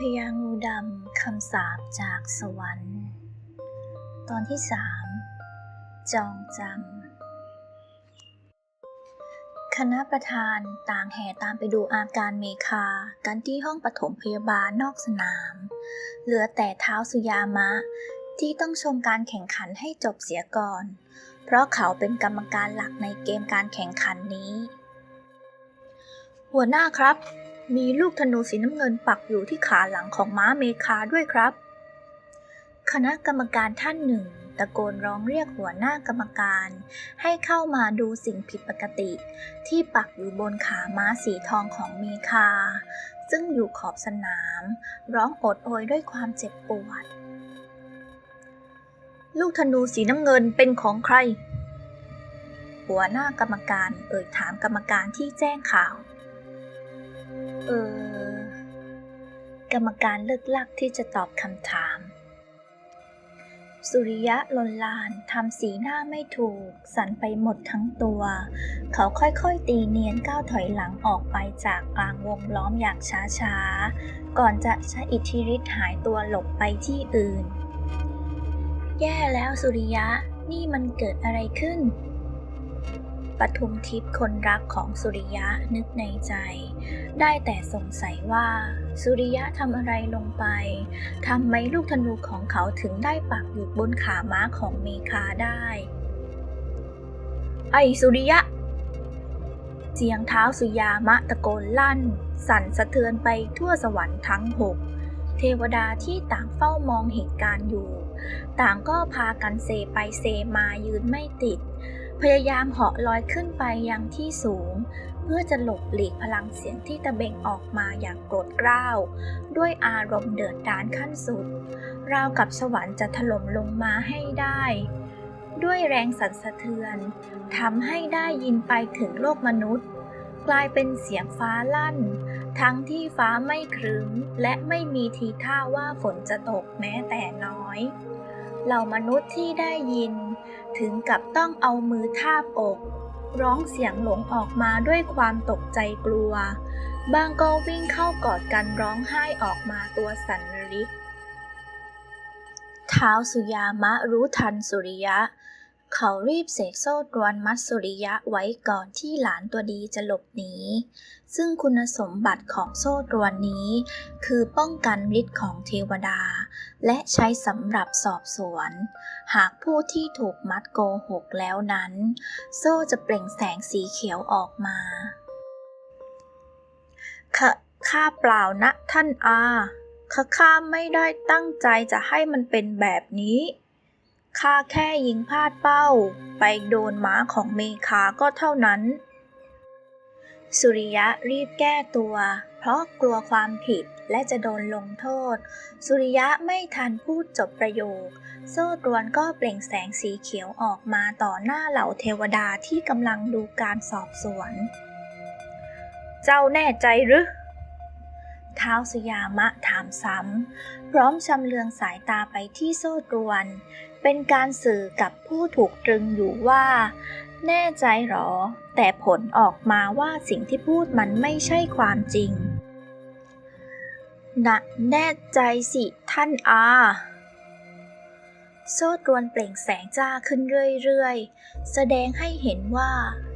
พญางูดำคำสาปจากสวรรค์ ตอนที่สามจองจำคณะประธานต่างแห่ตามไปดูอาการเมคากันที่ห้องปฐมพยาบาลนอกสนาม เหลือแต่เท้าสุยามะ ที่ต้องชมการแข่งขันให้จบเสียก่อน เพราะเขาเป็นกรรมการหลักในเกมการแข่งขันนี้ หัวหน้าครับ มีลูกธนูสีน้ำเงินปักอยู่ที่ขาหลังของม้าเมคาด้วยครับ คณะกรรมการท่านหนึ่งตะโกนร้องเรียกหัวหน้ากรรมการ ให้เข้ามาดูสิ่งผิดปกติ ที่ปักอยู่บนขาม้าสีทองของเมคา ซึ่งอยู่ขอบสนาม ร้องโอดโอยด้วยความเจ็บปวด ลูกธนูสีน้ำเงินเป็นของใคร หัวหน้ากรรมการเอ่ยถามกรรมการที่แจ้งข่าว เออ กรรมการเลิกลักที่จะตอบคำถาม สุริยะลนลานทำสีหน้าไม่ถูก สั่นไปหมดทั้งตัว เขาค่อยๆตีเนียนก้าวถอยหลังออกไปจากกลางวงล้อมอย่างช้าๆ ก่อนจะใช้อิทธิฤทธิ์หายตัวหลบไปที่อื่น แย่แล้วสุริยะนี่มันเกิดอะไรขึ้น ปทุมทิพย์คนรักของสุริยะนึกในใจ ได้แต่สงสัยว่า สุริยะทำอะไรลงไปทำไมลูกธนูของเขาถึงได้ปักอยู่บนขาม้าของเมคาได้ ไอสุริยะเสียงเท้าสุยามะตะโกนลั่น สั่นสะเทือนไปทั่วสวรรค์ทั้งหกเทวดาที่ต่างเฝ้ามองเหตุการณ์อยู่ ต่างก็พากันเซไปเซมายืนไม่ติด พยายามเหาะลอยขึ้นไปยังที่สูง เพื่อจะหลบหลีกพลังเสียงที่ตะเบงออกมาอย่างโกรธกร้าว ด้วยอารมณ์เดือดดาลขั้นสุด ราวกับสวรรค์จะถล่มลงมาให้ได้ ด้วยแรงสั่นสะเทือนทำให้ได้ยินไปถึงโลกมนุษย์ กลายเป็นเสียงฟ้าลั่น ทั้งที่ฟ้าไม่ครึ้มและไม่มีทีท่าว่าฝนจะตกแม้แต่น้อย เหล่ามนุษย์ที่ได้ยิน ถึงกับต้องเอามือทาบอก ร้องเสียงหลงออกมาด้วยความตกใจกลัว บางก็วิ่งเข้ากอดกันร้องไห้ออกมาตัวสั่นระริกท้าสุยามะรู้ทันสุริยะ เขารีบเสกโซ่ตรวนมัดสุริยะไว้ก่อนที่หลานตัวดีจะหลบหนี ซึ่งคุณสมบัติของโซ่ตรวนนี้ คือป้องกันฤทธิ์ของเทวดา และใช้สำหรับสอบสวน หากผู้ที่ถูกมัดโกหกแล้วนั้น โซ่จะเปล่งแสงสีเขียวออกมาข้าข้าเปล่านะท่านอาข้าข้าไม่ได้ตั้งใจจะให้มันเป็นแบบนี้ ข้าแค่ยิงพลาดเป้า ไปโดนม้าของเมคาก็เท่านั้น สุริยะรีบแก้ตัว เพราะกลัวความผิด และจะโดนลงโทษ สุริยะไม่ทันพูดจบประโยค โซ่ตรวนก็เปล่งแสงสีเขียวออกมาต่อหน้าเหล่าเทวดาที่กำลังดูการสอบสวน เจ้าแน่ใจหรือท้าวสยามะถามซ้ำ พร้อมชำเลืองสายตาไปที่โซ่ตรวน เป็นการสื่อกับผู้ถูกตรึงอยู่ว่า แน่ใจหรอ แต่ผลออกมาว่าสิ่งที่พูดมันไม่ใช่ความจริง นะแน่ใจสิท่านอา โซ่ตรวนเปล่งแสงจ้าขึ้นเรื่อยๆ แสดงให้เห็นว่า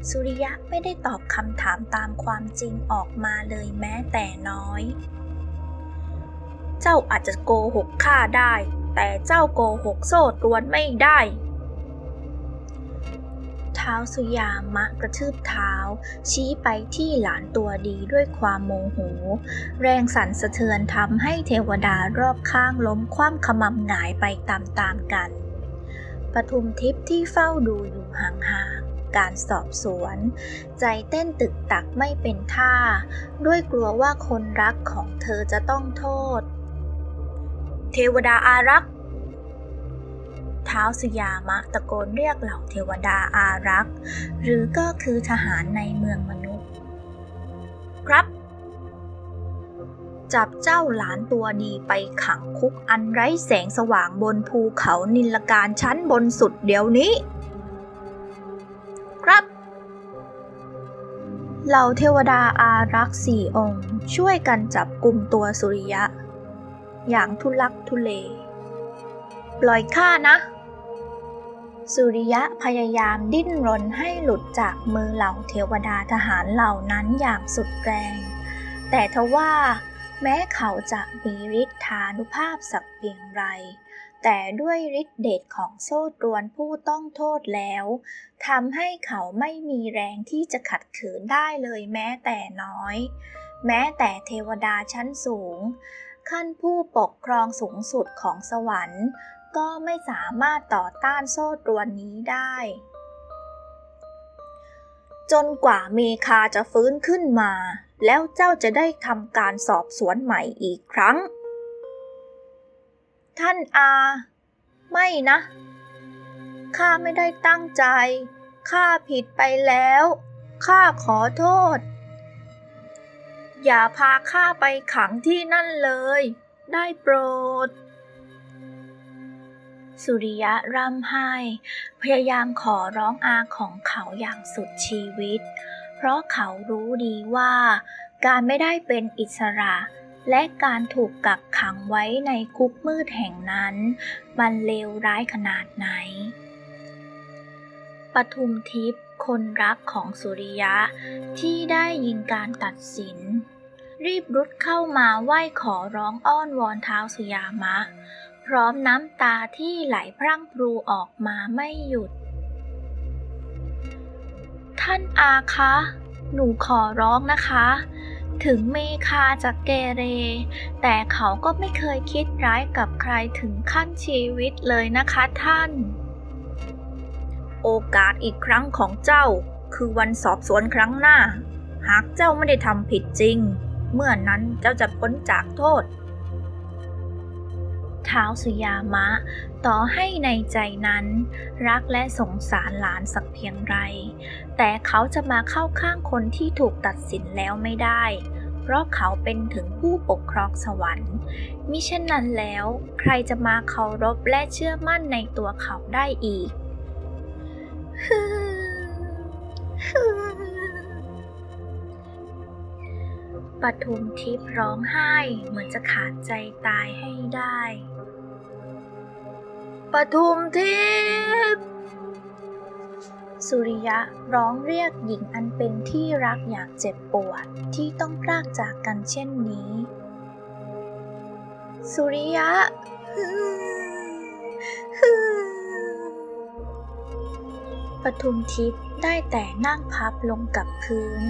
สุริยะไม่ได้ตอบคำถามตามความจริงออกมาเลยแม้แต่น้อย เจ้าอาจจะโกหกข้าได้ แต่เจ้าโกหกโซ่ตรวนไม่ได้ เท้าสุยามะกระทืบเท้า ชี้ไปที่หลานตัวดีด้วยความโมโห แรงสั่นสะเทือนทำให้เทวดารอบข้างล้มคว่ำขมำหงายไปตามๆกัน ปทุมทิพย์ที่เฝ้าดูอยู่ห่างๆ การสอบสวน ใจเต้นตึกตักไม่เป็นท่า ด้วยกลัวว่าคนรักของเธอจะต้องโทษ เทวดาอารักษ์ ท้าวสุยามะตะโกนเรียกเหล่าเทวดาอารักษ์ หรือก็คือทหารในเมืองมนุษย์ ครับ จับเจ้าหลานตัวดีไปขังคุกอันไร้แสงสว่างบนภูเขานิลการชั้นบนสุดเดี๋ยวนี้ ครับเหล่าเทวดาอารักษ์สี่องค์ ช่วยกันจับกลุ่มตัวสุริยะ อย่างทุลักทุเล ปล่อยข้านะ สุริยะพยายามดิ้นรนให้หลุดจากมือเหล่าเทวดาทหารเหล่านั้นอย่างสุดแรง แต่ทว่า แม้เขาจะมีฤทธานุภาพสักเพียงไร แต่ด้วยฤทธิเดชของโซ่ตรวนผู้ต้องโทษแล้วทำให้เขาไม่มีแรงที่จะขัดขืนได้เลยแม้แต่น้อย แม้แต่เทวดาชั้นสูงขั้นผู้ปกครองสูงสุดของสวรรค์ ก็ไม่สามารถต่อต้านโซ่ตรวนนี้ได้ จนกว่าเมคาจะฟื้นขึ้นมา แล้วเจ้าจะได้ทำการสอบสวนใหม่อีกครั้ง ท่านอา ไม่นะ ข้าไม่ได้ตั้งใจ ข้าผิดไปแล้ว ข้าขอโทษ อย่าพาข้าไปขังที่นั่นเลย ได้โปรด สุริยะร่ำไห้ พยายามขอร้องอาของเขาอย่างสุดชีวิต เพราะเขารู้ดีว่า การไม่ได้เป็นอิสระ และการถูกกักขังไว้ในคุกมืดแห่งนั้น มันเลวร้ายขนาดไหน ปทุมทิพย์คนรักของสุริยะที่ได้ยินการตัดสิน รีบรุดเข้ามาไหว้ขอร้องอ้อนวอนเท้าสยามะ พร้อมน้ำตาที่ไหลพรั่งพรูออกมาไม่หยุด ท่านอาคะ หนูขอร้องนะคะ ถึงเมคาจะเกเร แต่เขาก็ไม่เคยคิดร้ายกับใครถึงขั้นชีวิตเลยนะคะท่าน โอกาสอีกครั้งของเจ้าคือวันสอบสวนครั้งหน้า หากเจ้าไม่ได้ทำผิดจริง เมื่อนั้นเจ้าจะพ้นจากโทษ ท้าวสุยามะ ต่อให้ในใจนั้น รักและสงสารหลานสักเพียงไร แต่เขาจะมาเข้าข้างคนที่ถูกตัดสินแล้วไม่ได้ เพราะเขาเป็นถึงผู้ปกครองสวรรค์ มิเช่นนั้นแล้ว ใครจะมาเคารพและเชื่อมั่นในตัวเขาได้อีกปทุมทิพย์ร้องไห้เหมือนจะขาดใจตายให้ได้ ปทุมทิพย์สุริยะร้องเรียกหญิงอันเป็นที่รักอย่างเจ็บปวดที่ต้องพรากจากกันเช่นนี้ สุริยะปทุมทิพย์ได้แต่นั่งพับลงกับพื้น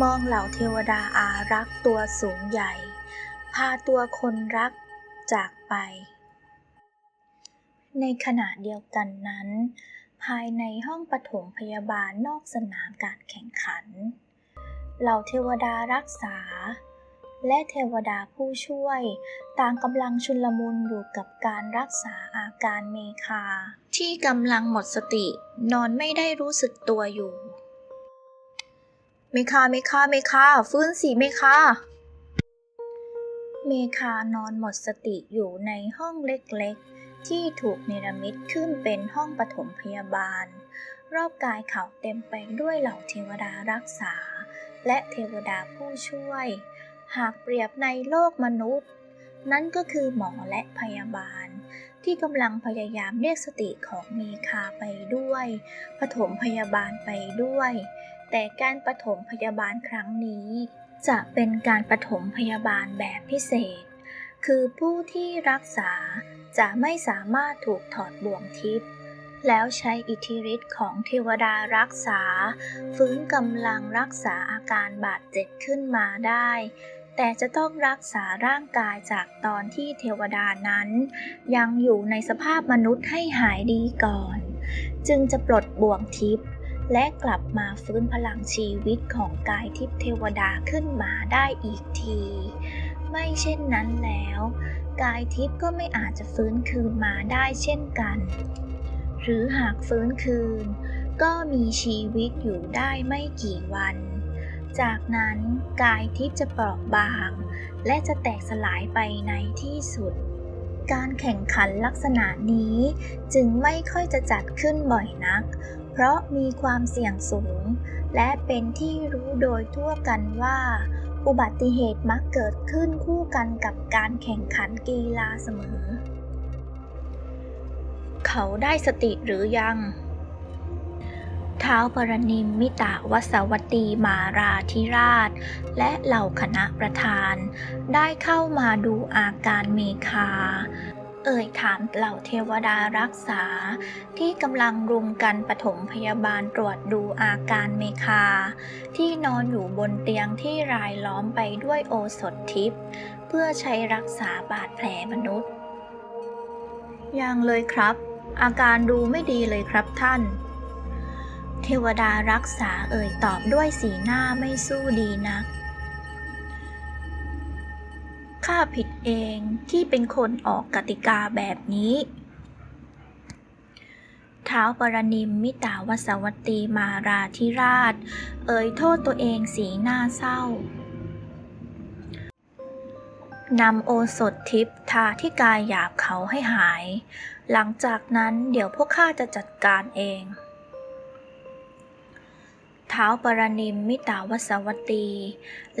มองเหล่าเทวดาอารักษ์ตัวสูงใหญ่ พาตัวคนรักจากไป ในขณะเดียวกันนั้น ภายในห้องปฐมพยาบาลนอกสนามการแข่งขัน เหล่าเทวดารักษา และเทวดาผู้ช่วย ต่างกำลังชุลมุนอยู่กับการรักษาอาการเมคา ที่กำลังหมดสติ นอนไม่ได้รู้สึกตัวอยู่ เมคาเมคาเมคาฟื้นสิเมคาเมคานอนหมดสติอยู่ในห้องเล็กๆ ที่ถูกเนรมิตขึ้นเป็นห้องปฐมพยาบาล รอบกายเขาเต็มไปด้วยเหล่าเทวดารักษา และเทวดาผู้ช่วย หากเปรียบในโลกมนุษย์ นั่นก็คือหมอและพยาบาล ที่กำลังพยายามเรียกสติของเมคาไปด้วยปฐมพยาบาลไปด้วย แต่การปฐมพยาบาลครั้งนี้ จะเป็นการปฐมพยาบาลแบบพิเศษ คือผู้ที่รักษา จะไม่สามารถถูกถอดบ่วงทิพย์แล้วใช้อิทธิฤทธิ์ของเทวดารักษา ฟื้นกำลังรักษาอาการบาดเจ็บขึ้นมาได้ แต่จะต้องรักษาร่างกายจากตอนที่เทวดานั้น ยังอยู่ในสภาพมนุษย์ให้หายดีก่อน จึงจะปลดบ่วงทิพย์และกลับมาฟื้นพลังชีวิตของกายทิพย์เทวดาขึ้นมาได้อีกที ไม่เช่นนั้นแล้ว กายทิพย์ก็ไม่อาจจะฟื้นคืนมาได้เช่นกัน หรือหากฟื้นคืน ก็มีชีวิตอยู่ได้ไม่กี่วัน จากนั้นกายทิพย์จะเปราะบาง และจะแตกสลายไปในที่สุด การแข่งขันลักษณะนี้จึงไม่ค่อยจะจัดขึ้นบ่อยนัก เพราะมีความเสี่ยงสูง และเป็นที่รู้โดยทั่วกันว่า อุบัติเหตุมักเกิดขึ้นคู่กันกับการแข่งขันกีฬาเสมอ เขาได้สติหรือยัง ท้าวปรนิมมิตาวสวัตตีมาราธิราช และเหล่าคณะประธาน ได้เข้ามาดูอาการเมคา เอ่ยถามเหล่าเทวดารักษา ที่กำลังรุมกันปฐมพยาบาลตรวจดูอาการเมคา ที่นอนอยู่บนเตียงที่รายล้อมไปด้วยโอสถทิพย์เพื่อใช้รักษาบาดแผลมนุษย์ ยังเลยครับ อาการดูไม่ดีเลยครับท่าน เทวดารักษาเอ่ยตอบด้วยสีหน้าไม่สู้ดีนักข้าผิด เองที่เป็นคนออกกติกาแบบนี้เท้าวปรนิมมิตาวสวัตตีมาราธิราช เอ่ยโทษตัวเองสีหน้าเศร้านำโอสถทิพทาที่กายหยาบเขาให้หาย หลังจากนั้นเดี๋ยวพวกข้าจะจัดการเองเท้าวปรนิมมิตาวสวัตตี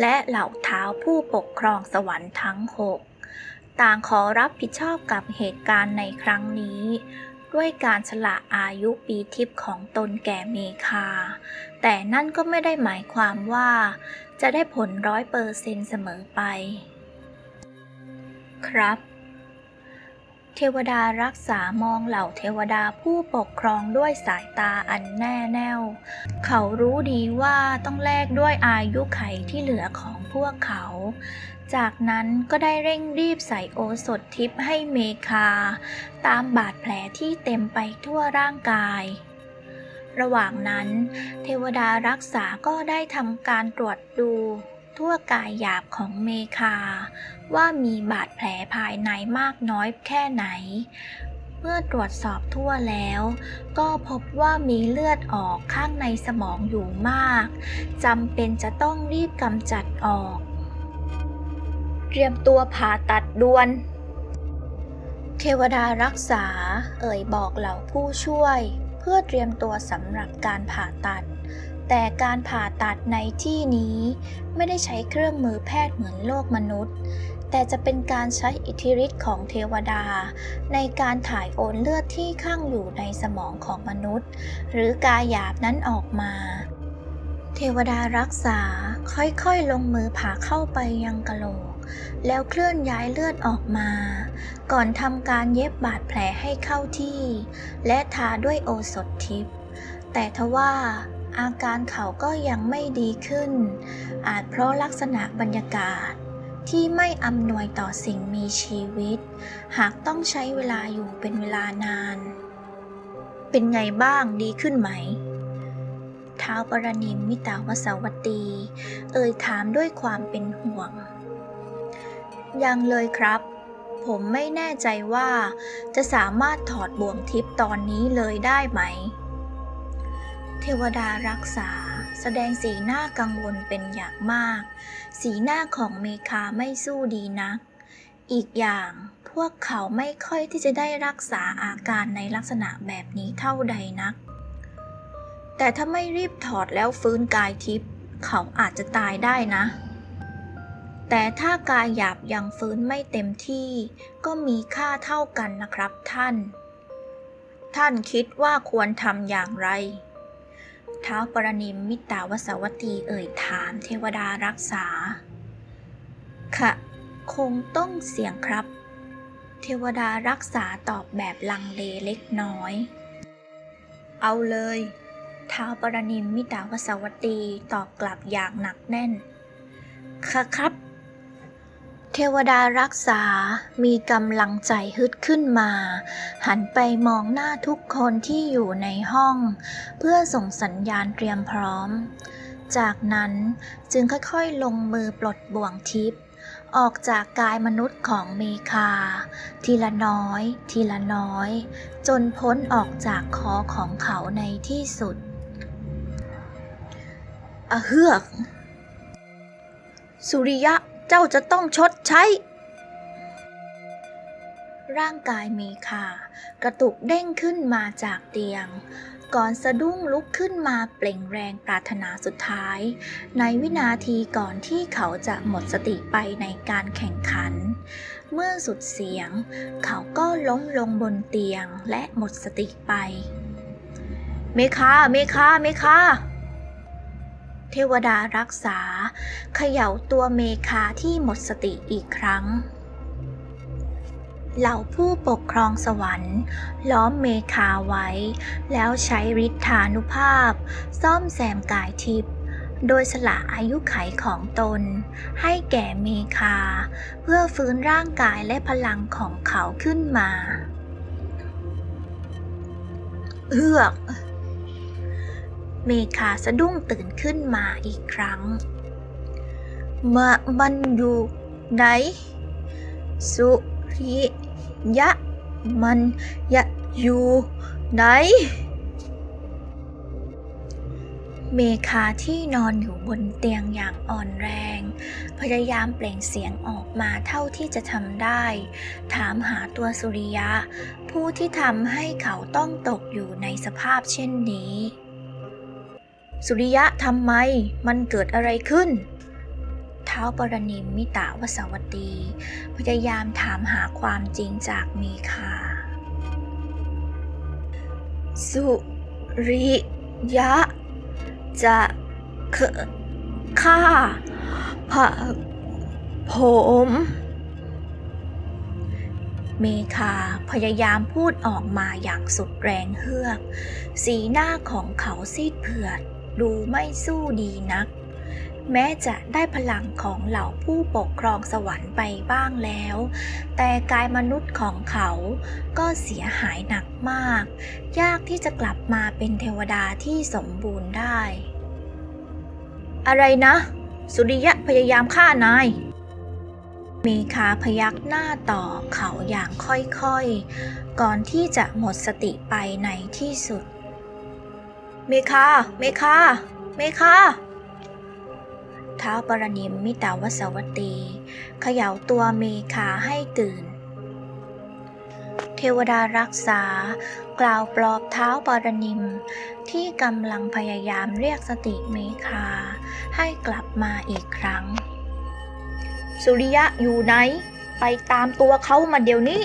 และเหล่าเท้าวผู้ปกครองสวรรค์ทั้งหก ต่างขอรับผิดชอบกับเหตุการณ์ในครั้งนี้ ด้วยการฉละอายุปีทิพย์ของตนแก่เมคา แต่นั่นก็ไม่ได้หมายความว่า จะได้ผลร้อยเปอร์เซนเสมอไป ครับ เทวดารักษามองเหล่าเทวดาผู้ปกครองด้วยสายตาอันแน่แน่ว เขารู้ดีว่าต้องแลกด้วยอายุไขที่เหลือของพวกเขา จากนั้นก็ได้เร่งรีบใส่โอสถทิพย์ให้เมคา ตามบาดแผลที่เต็มไปทั่วร่างกายระหว่างนั้น เทวดารักษาก็ได้ทำการตรวจดู ทั่วกายหยาบของเมคา ว่ามีบาดแผลภายในมากน้อยแค่ไหน เมื่อตรวจสอบทั่วแล้ว ก็พบว่ามีเลือดออกข้างในสมองอยู่มากจำเป็นจะต้องรีบกำจัดออก เตรียมตัวผ่าตัดด่วนเทวดารักษาเอ่ยบอกเหล่าผู้ช่วย เพื่อเตรียมตัวสำหรับการผ่าตัด แต่การผ่าตัดในที่นี้ไม่ได้ใช้เครื่องมือแพทย์เหมือนโลกมนุษย์ แต่จะเป็นการใช้อิทธิฤทธิ์ของเทวดา ในการถ่ายโอนเลือดที่ข้างอยู่ในสมองของมนุษย์ หรือกายหยาบนั้นออกมา เทวดารักษาค่อยๆลงมือผ่าเข้าไปยังกะโหลก แล้วเคลื่อนย้ายเลือดออกมา ก่อนทำการเย็บบาดแผลให้เข้าที่ และทาด้วยโอสถทิพย์แต่ทว่า อาการเขาก็ยังไม่ดีขึ้น อาจเพราะลักษณะบรรยากาศ ที่ไม่อำนวยต่อสิ่งมีชีวิต หากต้องใช้เวลาอยู่เป็นเวลานาน เป็นไงบ้างดีขึ้นไหมท้าวปรนิมมิตาวสวัตตี เอ่ยถามด้วยความเป็นห่วง ยังเลยครับ ผมไม่แน่ใจว่าจะสามารถถอดบ่วงทิพย์ตอนนี้เลยได้ไหม เทวดารักษา แสดงสีหน้ากังวลเป็นอย่างมาก สีหน้าของเมคาไม่สู้ดีนัก อีกอย่างพวกเขาไม่ค่อยที่จะได้รักษาอาการในลักษณะแบบนี้เท่าใดนัก แต่ถ้าไม่รีบถอดแล้วฟื้นกายทิพย์เขาอาจจะตายได้นะ แต่ถ้ากายหยาบยังฟื้นไม่เต็มที่ ก็มีค่าเท่ากันนะครับท่าน ท่านคิดว่าควรทำอย่างไร ท้าวปรนิมมิตาวสวัตตีเอ่ยถามเทวดารักษา ค่ะ คงต้องเสี่ยงครับ เทวดารักษาตอบแบบลังเลเล็กน้อย เอาเลยท้าวปรนิมมิตาวสวัตตีตอบกลับอย่างหนักแน่น ค่ะครับ เทวดารักษา มีกำลังใจฮึดขึ้นมา หันไปมองหน้าทุกคนที่อยู่ในห้อง เพื่อส่งสัญญาณเตรียมพร้อม จากนั้นจึงค่อยๆลงมือปลดบ่วงทิพย์ออกจากกายมนุษย์ของเมคา ทีละน้อย ทีละน้อย จนพ้นออกจากคอของเขาในที่สุดอะเฮือก สุริยะ เจ้าจะต้องชดใช้ ร่างกายเมคากระตุกเด้งขึ้นมาจากเตียง ก่อนสะดุ้งลุกขึ้นมาเปล่งแรงปรารถนาสุดท้าย ในวินาทีก่อนที่เขาจะหมดสติไปในการแข่งขัน เมื่อสุดเสียง เขาก็ล้มลงบนเตียงและหมดสติไป เมคา เมคา เมคา เทวดารักษา เขย่าตัวเมคาที่หมดสติอีกครั้ง เหล่าผู้ปกครองสวรรค์ ล้อมเมคาไว้ แล้วใช้ฤทธานุภาพ ซ่อมแซมกายทิพย์โดยสละอายุไขของตน ให้แก่เมคา เพื่อฟื้นร่างกายและพลังของเขาขึ้นมา เอือก เมคาสะดุ้งตื่นขึ้นมาอีกครั้งมามันอยู่ไหน สุริยะ มันยะอยู่ไหน เมคาที่นอนอยู่บนเตียงอย่างอ่อนแรง พยายามเปล่งเสียงออกมาเท่าที่จะทำได้ ถามหาตัวสุริยะ ผู้ที่ทำให้เขาต้องตกอยู่ในสภาพเช่นนี้ สุริยะทำไม มันเกิดอะไรขึ้นเท้าวปรนิมมิตาวสวัตี พยายามถามหาความจริงจากเมคา สุริยะ จะเคฆ่าพระผมเมคาพยายามพูดออกมาอย่างสุดแรงเฮือก สีหน้าของเขาซีดเผือด ดูไม่สู้ดีนัก แม้จะได้พลังของเหล่าผู้ปกครองสวรรค์ไปบ้างแล้ว แต่กายมนุษย์ของเขาก็เสียหายหนักมาก ยากที่จะกลับมาเป็นเทวดาที่สมบูรณ์ได้ อะไรนะ สุริยะพยายามฆ่านายเมคาพยักหน้าต่อเขาอย่างค่อยๆ ก่อนที่จะหมดสติไปในที่สุด เมคา เมคา เมคา ท้าวปรนิมมิตาวสวัตตีเขย่าตัวเมคาให้ตื่น เทวดารักษากล่าวปลอบเท้าปรนิม ที่กำลังพยายามเรียกสติเมคา ให้กลับมาอีกครั้ง สุริยะอยู่ไหน ไปตามตัวเขามาเดี๋ยวนี้